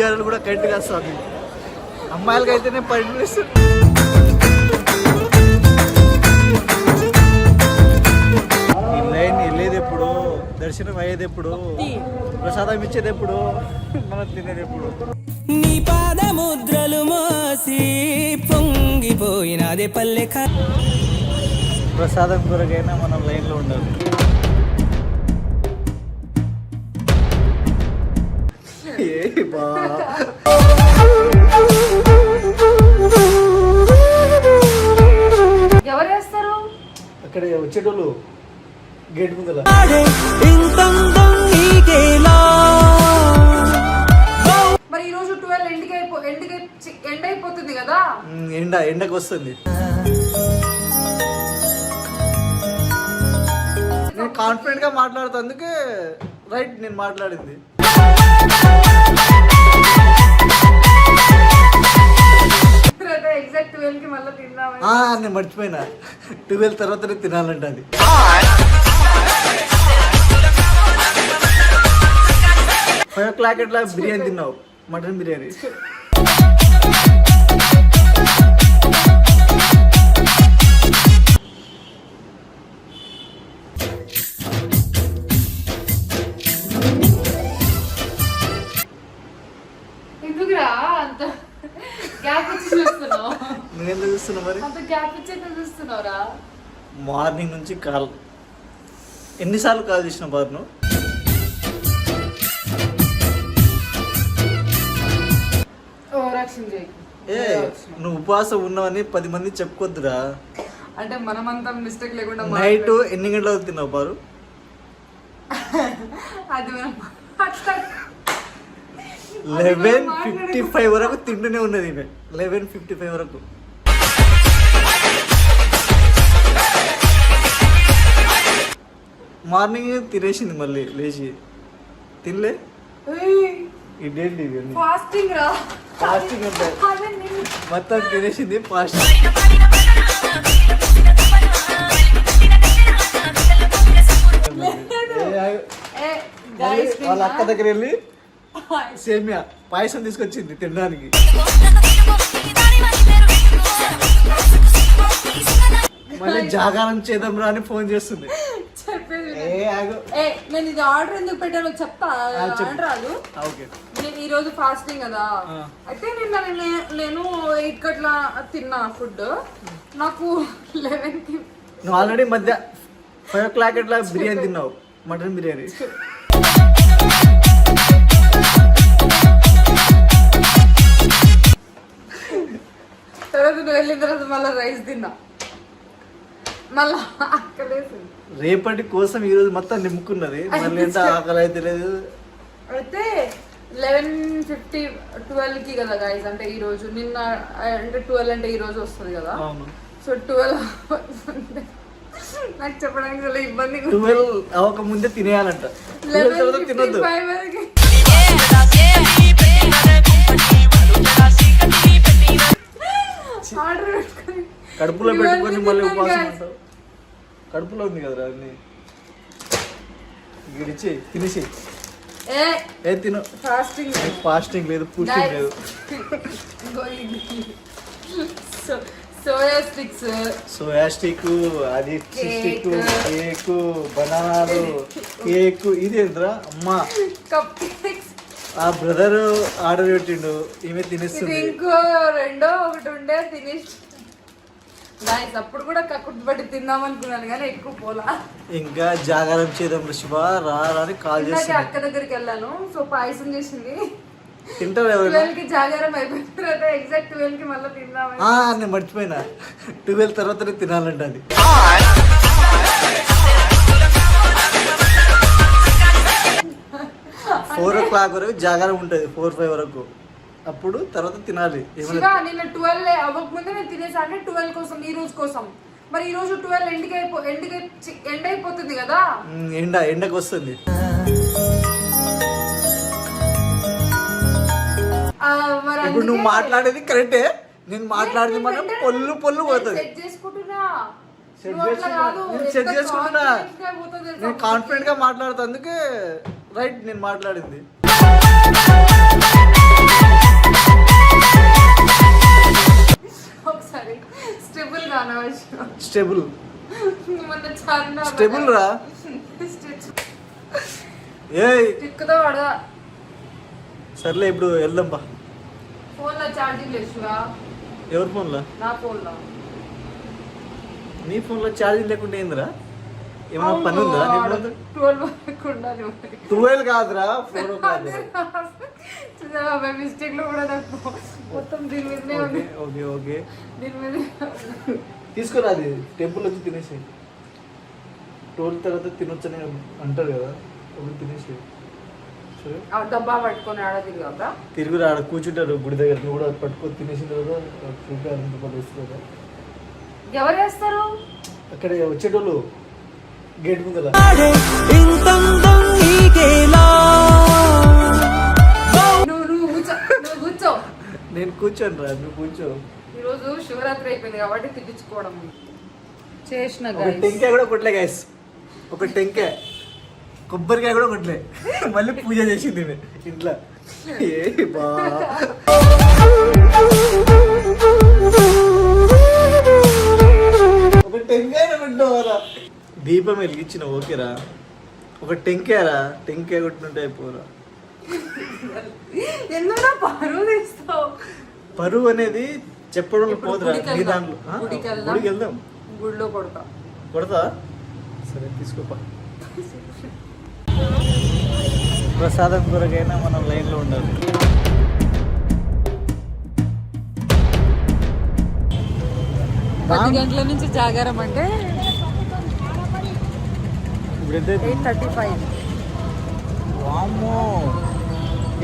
పులిహారలు కూడా కరెక్ట్గా వస్తుంది అమ్మాయిలకి అయితేనే పడి ఈ లైన్ వెళ్ళేది ఎప్పుడు దర్శనం అయ్యేది ఎప్పుడు ప్రసాదం ఇచ్చేది ఎప్పుడు మనం తినేది ఎప్పుడు నీ పాదముద్రలు మోసి పొంగిపోయినదే పల్లె ప్రసాదం కొరకైనా మనం లైన్లో ఉండాలి. బా ఎవరు వేస్తారు? అక్కడ వచ్చేటోళ్ళు గేట్ ముందర. మరి ఈ రోజు ట్వెల్వ్ ఎండికి అయిపో ఎండికి ఎండ్ అయిపోతుంది కదా? ఎండ ఎండకు వస్తుంది. నేను కాన్ఫిడెంట్గా మాట్లాడుతా అందుకే రైట్ నేను మాట్లాడింది. మర్చిపోయినా. ట్వెల్వ్ తర్వాతనే తినాలంట అది ఫైవ్ ఓ క్లాక్ అట్లా బిర్యానీ తిన్నావు. మటన్ బిర్యానీ. చూస్తున్నావు మరి? అంత గ్యాప్ ఇచ్చి ఎంత చూస్తున్నావురా. మార్నింగ్ నుంచి కాల్. ఎన్నిసార్లు కాల్ చేసిన బార్ నువ్వు ఏ నువ్వు ఉపవాసం ఉన్నావని పది మంది చెప్పుకోద్దురా. అంటే మనమంతా మిస్టేక్ లేకుండా నైట్ ఎన్ని గంటలకు తిన్నావు బారు అది మనం లెవెన్ ఫిఫ్టీ ఫైవ్ వరకు తింటూనే ఉన్నది లెవెన్ ఫిఫ్టీ ఫైవ్ వరకు. మార్నింగ్ తినేసింది మళ్ళీ లేచి. తినలే? ఇదేంటి ఇవన్నీ ఫాస్టింగ్ రా. ఫాస్టింగ్ అంటే? మొత్తం తినేసింది ఫాస్ట్ ఏ guys, వాళ్ళ అక్క దగ్గర వెళ్ళి సేమియా పాయసం తీసుకొచ్చింది తినడానికి. మళ్ళీ జాగారం చేద్దాం రా అని ఫోన్ చేస్తుంది. ఆగు ఏ నేను ఇది ఆర్డర్ ఎందుకు పెట్టానో చెప్తా. ఆర్డర్ రాదు ఓకే. నేను ఈ రోజు ఫాస్టింగ్ కదా. అయితే నిన్న నేను నేను ఎయిట్ కట్లా తిన్నా ఫుడ్ నాకు లెవెన్కి నువ్వు ఆల్రెడీ మధ్య ఫైవ్ ఓ క్లాక్ అట్లా బిర్యానీ తిన్నావు. మటన్ బిర్యానీ. తర్వాత నువ్వు వెళ్ళిన తర్వాత మళ్ళీ రైస్ తిన్నా. మళ్ళా అక్కలేసింది రేపటి కోసం ఈ రోజు మొత్తం నింపుకున్నది. మళ్ళీ ఎంత ఆకలి అయితే లేదు అయితే లెవెన్ ఫిఫ్టీ ట్వెల్వ్కి కదా గైస్ అంటే ఈ రోజు నిన్న అంటే ట్వెల్వ్ అంటే ఈ రోజు వస్తుంది కదా. సో ట్వెల్వ్ నాకు చెప్పడానికి చాలా ఇబ్బంది ట్వెల్వ్ అవ్వక ముందే తినేయాలంట. తినొద్దు. కడుపులో పెట్టుకొని మళ్ళీ guys. ఉంటావు. కడుపులో ఉంది కదరా అన్ని. గిడిచి తినేసి ఏ తిను. ఫాస్టింగ్ ఫాస్టింగ్ లేదు పూస్టింగ్ లేదు. సోయా స్టిక్స్ సోయా స్టిక్ అది స్టిక్. కేక్ బనానాలు కేక్ ఇది ఏంట్రా అమ్మా. కప్ కేక్స్ ఆ బ్రదర్ ఆర్డర్ పెట్టిండు ఈమె తినేస్తుంది. ఇంకో రెండో ఒకటి ఉండే తినేసి నైస్ అప్పుడు కూడా కక్కుడు పట్టి తిందాం అనుకున్నాను కానీ ఎక్కువ పోలా. ఇంకా జాగారం చేద్దాం శివ రా అని కాల్ చేస్తుంది. అక్క దగ్గరికి వెళ్ళాను సో పాయసం చేసింది. తింటారు ఎవరైనా? ట్వెల్వ్కి జాగారం అయిపోయిన తర్వాత ఎగ్జాక్ట్ ట్వెల్వ్కి మళ్ళీ ఆ, నేను మర్చిపోయినా. ట్వెల్వ్ తర్వాతనే తినాలంట అది. ఫోర్ ఓ క్లాక్ వరకు జాగారం ఉంటుంది ఫోర్ ఫైవ్ వరకు. అప్పుడు తర్వాత తినాలి. శివ నిన్న ట్వెల్వ్ అవ్వకముందే నేను తినేసా అంటే ట్వెల్వ్ కోసం ఈ రోజు కోసం. మరి ఈ రోజు ట్వెల్వ్ ఎండికి అయిపో ఎండికి ఎండ్ అయిపోతుంది కదా? ఎండ ఎండకు వస్తుంది. ఇప్పుడు నువ్వు మాట్లాడేది కరెక్టే నేను మాట్లాడేది మనం పొల్లు పొల్లు పోతుంది. సెట్ చేసుకుంటున్నా? నేను కాన్ఫిడెంట్గా మాట్లాడుతా. అందుకే రైట్ నేను మాట్లాడింది. స్టెబుల్ గానా స్టెబుల్. మొన్న చార్మినార్ స్టెబుల్ రా. ఏ తిక్కుతో పడదా? సర్లే ఇప్పుడు వెళ్దాం బా ఫోన్లో ఛార్జింగ్ శివ ఎవరి ఫోన్లో? నా ఫోన్లో. నీ ఫోన్లో ఛార్జింగ్ లేకుండా ఏందిరా? ఏమైనా పని ఉందా ట్వెల్వ్ కాదురా ఫోర్ మిస్టేక్లో కూడా నాకు మొత్తం దీని మీదనే ఉంది. Okay okay. దీని మీద తీసుకురా అది టెంపుల్ వచ్చి తినేసి. టోల్ తర్వాత తినొచ్చని అంటారు కదా అప్పుడు తినేసి. డబ్బా పట్టుకొని ఆడ తిరిగా తిరుగురు ఆడ కూర్చుంటారు గుడి దగ్గర కూడా పట్టుకొని తినేసిన తర్వాత చూపి అంత పని వస్తుంది ఎవరు వేస్తారు అక్కడ వచ్చేటోళ్ళు. గేట్ ముందర. నేను కూర్చోను రా నువ్వు కూర్చో. ఈరోజు శివరాత్రి అయిపోయింది కాబట్టి తిప్పించుకోవడం. చేసిన టెంకాయ కూడా కొట్టలే గైస్ ఒక టెంకాయ. కొబ్బరికాయ కూడా కొట్టలే. మళ్ళీ పూజ చేసింది ఇంట్లో. ఏ బా. దీపం వెలిగించిన ఓకేరా ఒక టెంకాయరా టెంకాయ కొట్టినట్టు అయిపోరా ఎందుకు పరువు తీస్తావు పరువు అనేది చెప్పడం పోదురా నీ. దాంట్లో? గుడికి వెళ్దాం. గుడిలో కొడతా కొడతా సరే తీసుకోపా ప్రసాదం కొరకైనా మనం లైన్లో ఉండాలి పది గంటల నుంచి జాగారం అంటే ఎయిట్ థర్టీ ఫైవ్ వామ్మో.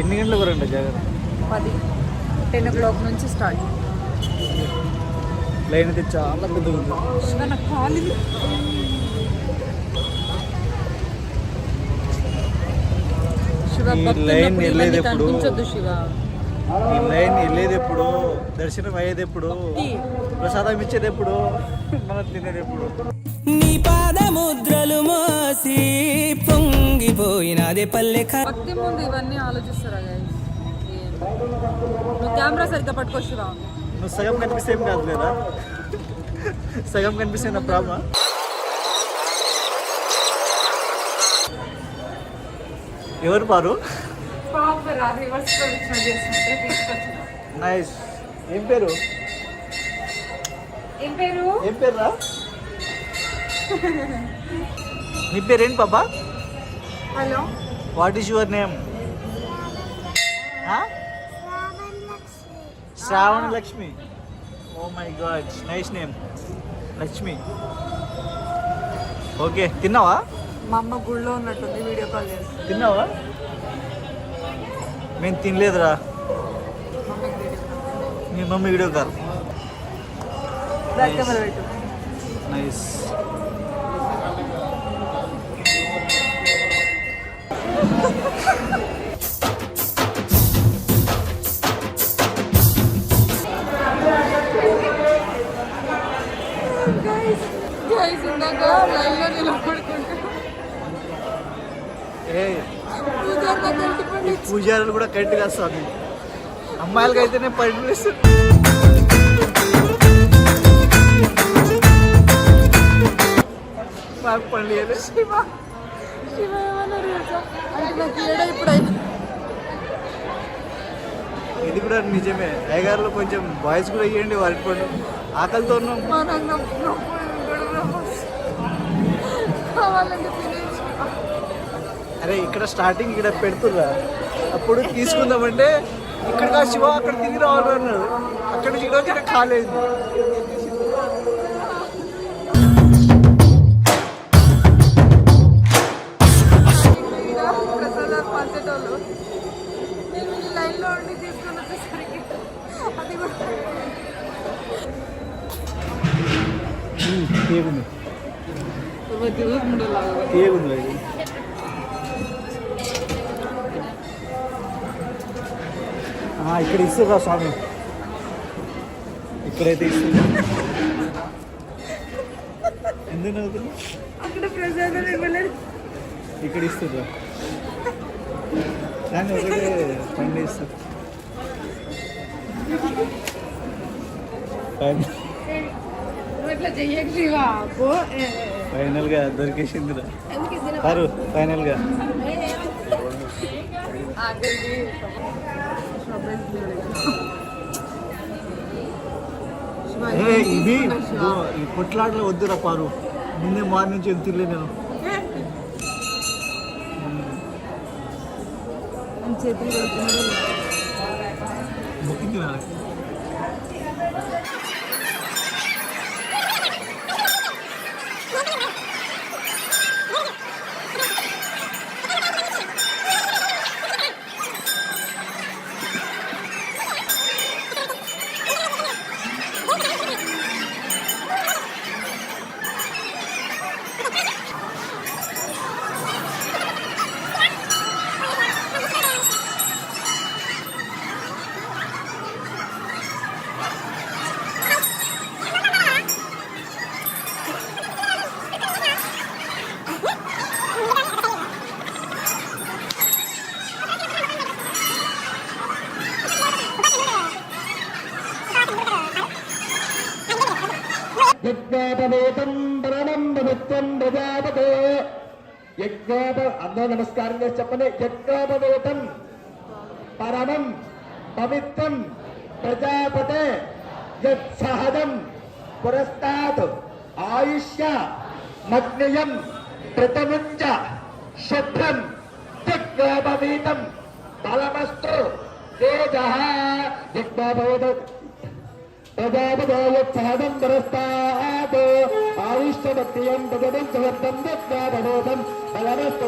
ఎన్ని గంటలకు వరండి జాగ్రత్త పది. టెన్ ఓ క్లాక్ నుంచి స్టార్ట్. లైన్ అయితే చాలా పెద్దగా ఉంది. కాలు భక్తున్నప్పుడు లైన్ వెళ్ళేది ఎప్పుడు? ఈ లైన్ వెళ్ళేది ఎప్పుడు? దర్శనం అయ్యేది ఎప్పుడు? ప్రసాదం ఇచ్చేది ఎప్పుడు? మనం తినేది ఎప్పుడు? నీ పాదముద్రలు పల్లె భక్తి ముందు ఇవన్నీ ఆలోచిస్తారా? నువ్వు కెమెరా సరిగ్గా పట్టుకో శివ నువ్వు సగం కనిపిస్తే ఏం కాదు లేదా? సగం కనిపిస్తే నా ప్రాబ్లమ్ ఎవరు పారు? నైస్ ఏం పేరు? ఏం పేరు? ఏం పేరు రా నీ పేరేంటి పాపా? Hello. What is your name? Shravana Lakshmi. Oh my God nice name. Lakshmi. Okay తిన్నావా? మా అమ్మ గుళ్ళో ఉన్నట్టుంది వీడియో కాల్ చేసి తిన్నావా? మేము తినలేదురా. మీ మమ్మీ వీడియో కాల్. నైస్ లైన్లో నిలబడుకుంటే. పూజారులు కూడా కరెక్ట్ కాదు స్వామి. అమ్మాయిలకి అయితేనే పర్మిషన్ మాకు పని లేదు. శివ శివ ఏమన్నారు తెలుసా? అంటే నాకు ఏడ ఇప్పుడు అయింది. ఇది కూడా నిజమే. అయ్యగారులో కొంచెం బాయ్స్ కూడా ఇవ్వండి వారి పండు ఆకలితో ఉన్నాం కావాలంటే అరే ఇక్కడ స్టార్టింగ్ ఇక్కడ పెడుతుర్రా. అప్పుడు తీసుకుందామంటే ఇక్కడ శివ అక్కడ తిరిగి రావాలి అన్నాడు. అక్కడ నుంచి ఇక్కడ వచ్చి కాలేదు ఈడ ఇక్కడ ఇస్తుందా స్వామి. ఇక్కడైతే ఇస్తుంది ఎందుకు నవ్వుతున్నావు? అక్కడ ప్రసాదం ఇవ్వలేదు. ఇక్కడ ఇస్తుందా కానీ ఒకటే పండు ఇస్తుంది పండు అట్లా చెయ్యకు శివ. అబ్బో ఏ, ఏ, ఏ. ఫైనల్గా దొరికేసిందిరా ఎందుకు ఇది కారు ఫైనల్గా ఆఖరికి స్ట్రాబెర్రీస్ తినలేదు. శివ, ఏ ఇది ఈ కొట్లాటలో వద్దురా పారు ముందే మార్నింగ్ నుంచి ఏం తినలే నేను చేతులు. బుకింగ్ తినాలి యజ్ఞాపవేతం పరమం ప్రజాపతే యజ్ఞాప అందరూ నమస్కారం చేసి చెప్పండి. యజ్ఞాపవేతం. పరమం. పవిత్రం. ప్రజాపతే. యత్ సహజం పురస్తాత్ ఆయుష్య. మగ్నియం. ప్రతముంజ శుభ్రం. యజ్ఞాపవీతం. బలమస్తు తేజ. యజ్ఞాపవేతం. ప్రజాపదాయోత్సాహం పరస్తాత్ ఆవిష్టమత్యం ప్రజడం సువర్ధం యజ్ఞాపవేతం బలమస్తు